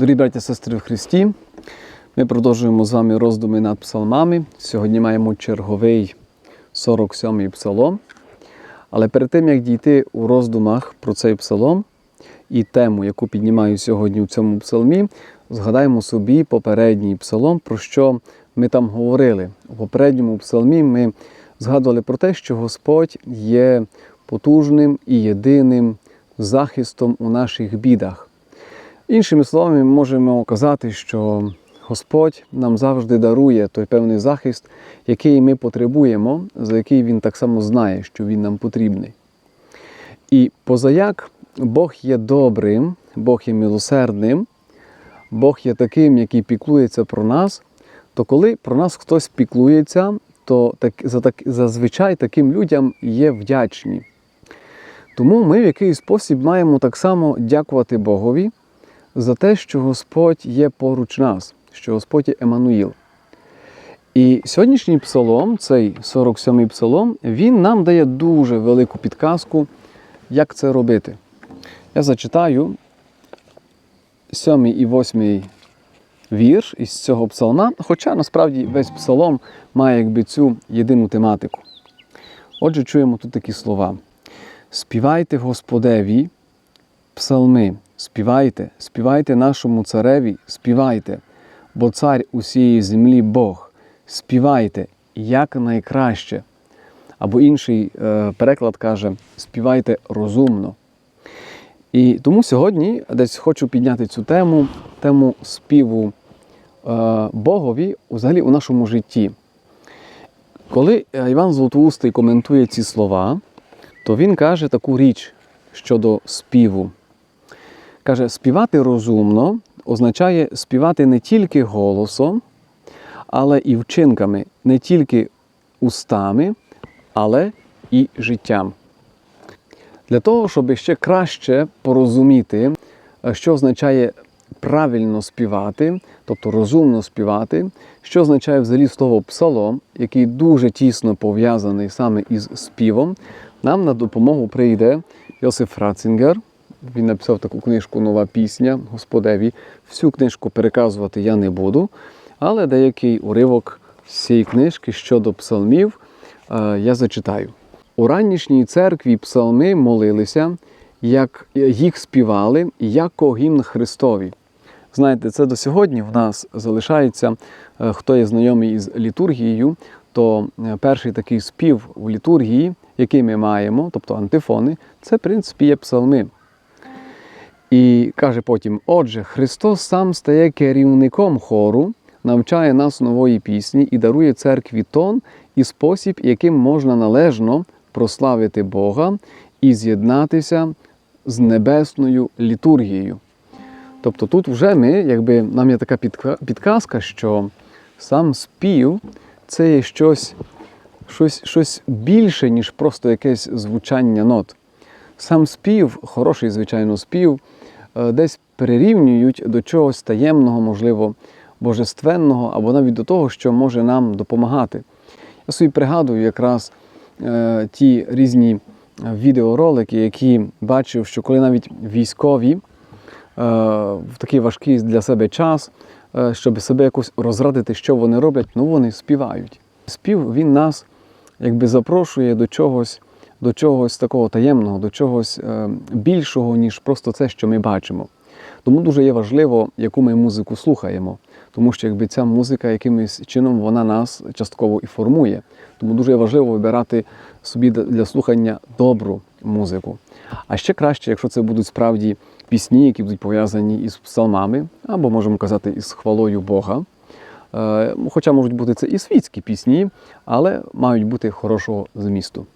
Дорогі браті сестри в Христі, ми продовжуємо з вами роздуми над псалмами. Сьогодні маємо черговий 47-й псалом. Але перед тим, як дійти у роздумах про цей псалом і тему, яку піднімаю сьогодні у цьому псалмі, згадаємо собі попередній псалом, про що ми там говорили. У попередньому псалмі ми згадували про те, що Господь є потужним і єдиним захистом у наших бідах. Іншими словами, ми можемо казати, що Господь нам завжди дарує той певний захист, який ми потребуємо, за який Він так само знає, що він нам потрібний. І позаяк Бог є добрим, Бог є милосердним, Бог є таким, який піклується про нас, то коли про нас хтось піклується, то так, за так, зазвичай таким людям є вдячні. Тому ми в якийсь спосіб маємо так само дякувати Богові за те, що Господь є поруч нас, що Господь є Еммануїл. І сьогоднішній псалом, цей 47-й псалом, він нам дає дуже велику підказку, як це робити. Я зачитаю 7 і 8 вірш із цього псалма, хоча насправді весь псалом має якби цю єдину тематику. Отже, чуємо тут такі слова: Співайте Господеві, псалми, співайте, співайте нашому цареві, співайте, бо цар усієї землі Бог, співайте як найкраще. Або інший е, переклад каже: співайте розумно. І тому сьогодні десь хочу підняти цю тему, тему співу е, Богові взагалі у нашому житті. Коли е, Іван Золотоустий коментує ці слова, то він каже таку річ щодо співу. Каже, співати розумно означає співати не тільки голосом, але і вчинками, не тільки устами, але і життям. Для того, щоб ще краще порозуміти, е, що означає правильно співати, тобто розумно співати, що означає взагалі слово псалом, який дуже тісно пов'язаний саме із співом, нам на допомогу прийде Йосиф Ратцингер. Він написав таку книжку Нова пісня Господеві. Всю книжку переказувати я не буду, але деякий уривок з цієї книжки щодо псалмів е, я зачитаю. У ранішній церкві псалми молилися, як їх співали, як гімн Христові. Знаєте, це до сьогодні в нас залишається, е, хто є знайомий із літургією, то е, перший такий спів в літургії, який ми маємо, тобто антифони, це, в принципі, є псалми. І каже потім: Отже, Христос сам стає керівником хору, навчає нас нової пісні і дарує церкві тон і спосіб, яким можна належно прославити Бога і з'єднатися з небесною літургією. Тобто тут вже ми, якби нам є така підказка, що сам спів це є щось, щось, щось більше, ніж просто якесь звучання нот. Сам спів, хороший, звичайно, спів, десь перерівнюють до чогось таємного, можливо, божественного, або навіть до того, що може нам допомагати. Я собі пригадую якраз е, ті різні відеоролики, які бачив, що коли навіть військові е, в такий важкий для себе час, е, щоб себе якось розрадити, що вони роблять, ну вони співають. Спів він нас якби запрошує до чогось, до чогось такого таємного, до чогось е, більшого, ніж просто це, що ми бачимо. Тому дуже є важливо, яку ми музику слухаємо, тому що якби ця музика якимось чином вона нас частково і формує. Тому дуже важливо вибирати собі для слухання добру музику. А ще краще, якщо це будуть справді пісні, які будуть пов'язані із псалмами, або можемо казати, із хвалою Бога. Е, Хоча можуть бути це і світські пісні, але мають бути хорошого змісту.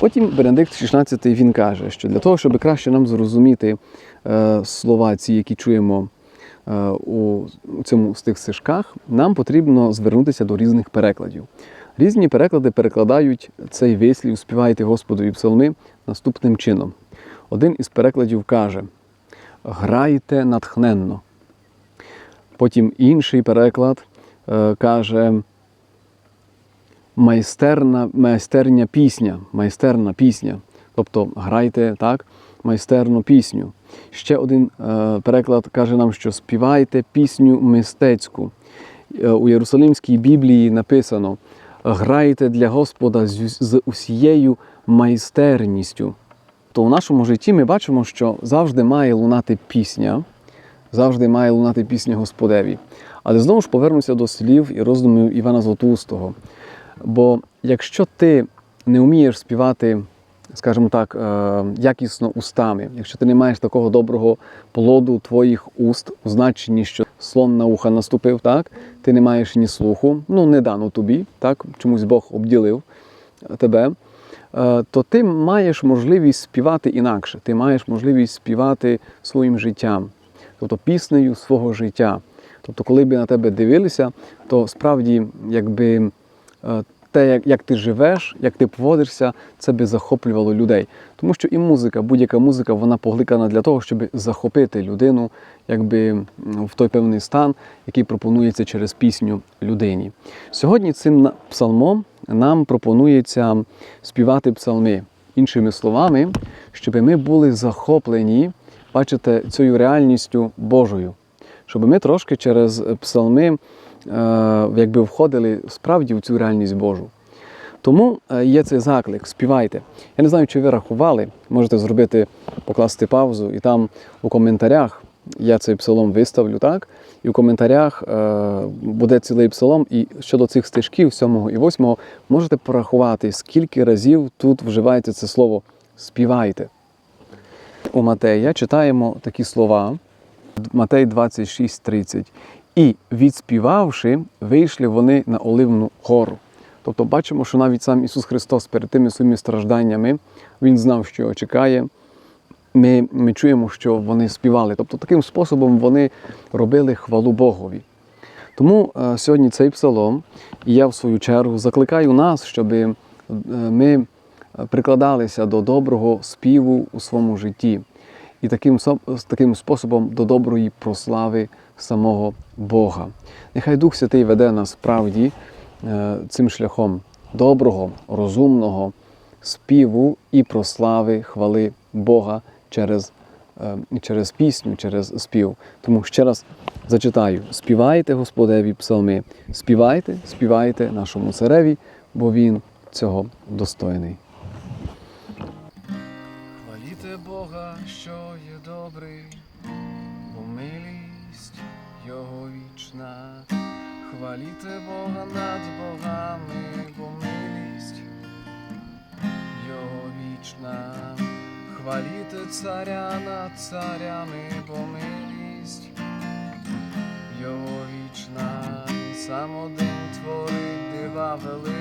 Потім Бенедикт XVI він каже, що для того, щоб краще нам зрозуміти е, слова, ці, які чуємо е, у цьому з тих стежках, нам потрібно звернутися до різних перекладів. Різні переклади перекладають цей вислів Співайте Господові псалми наступним чином. Один із перекладів каже: Грайте натхненно. Потім інший переклад е, каже майстерна, майстерня пісня, майстерна пісня. Тобто грайте так, майстерну пісню. Ще один е, переклад каже нам, що співайте пісню мистецьку. Е, У Єрусалимській Біблії написано: грайте для Господа з, з усією майстерністю. То в нашому житті ми бачимо, що завжди має лунати пісня, завжди має лунати пісня Господеві. Але знову ж повернуся до слів і роздумів Івана Златоустого. Бо якщо ти не вмієш співати, скажімо так, е, якісно устами, якщо ти не маєш такого доброго плоду твоїх уст, у значенні, що слон на уха наступив, так, ти не маєш ні слуху, ну не дано тобі, так, чомусь Бог обділив тебе, е, то ти маєш можливість співати інакше, ти маєш можливість співати своїм життям, тобто піснею свого життя. Тобто, коли б на тебе дивилися, то справді, якби е, те, як, як ти живеш, як ти поводишся, це би захоплювало людей. Тому що і музика, будь-яка музика, вона покликана для того, щоб захопити людину, якби в той певний стан, який пропонується через пісню людині. Сьогодні цим псалмом нам пропонується співати псалми. Іншими словами, щоб ми були захоплені, бачите, цією реальністю Божою щоб ми трошки через псалми е, якби входили справді в цю реальність Божу. Тому е, є цей заклик, співайте. Я не знаю, чи ви рахували, можете зробити, покласти паузу, і там у коментарях я цей псалом виставлю, так? І в коментарях е, буде цілий псалом, і щодо цих стежків, 7 і 8, можете порахувати, скільки разів тут вживається це слово співайте. У Матея читаємо такі слова. Матей 26:30. І відспівавши, вийшли вони на Оливну гору. Тобто бачимо, що навіть сам Ісус Христос перед тими своїми стражданнями Він знав, що його чекає. Ми, ми чуємо, що вони співали. Тобто таким способом вони робили хвалу Богові. Тому е, сьогодні цей псалом, і я в свою чергу закликаю нас, щоб е, ми прикладалися до доброго співу у своєму житті і таким, таким способом до доброї прослави самого Бога. Нехай Дух Святий веде нас справді е, цим шляхом доброго, розумного співу і прослави хвали Бога через, е, через пісню, через спів. Тому ще раз зачитаю: співайте Господеві псалми, співайте, співайте нашому цареві, бо він цього достойний. Що є добрий, бо милість Його вічна. Хваліте Бога над богами, бо милість Його вічна. Хваліте царя над царями, бо милість Його вічна. Сам один творить дива великі,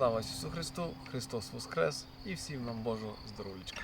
Слава Ісусу Христу! Христос Воскрес і всім нам Божого здоров'ячка!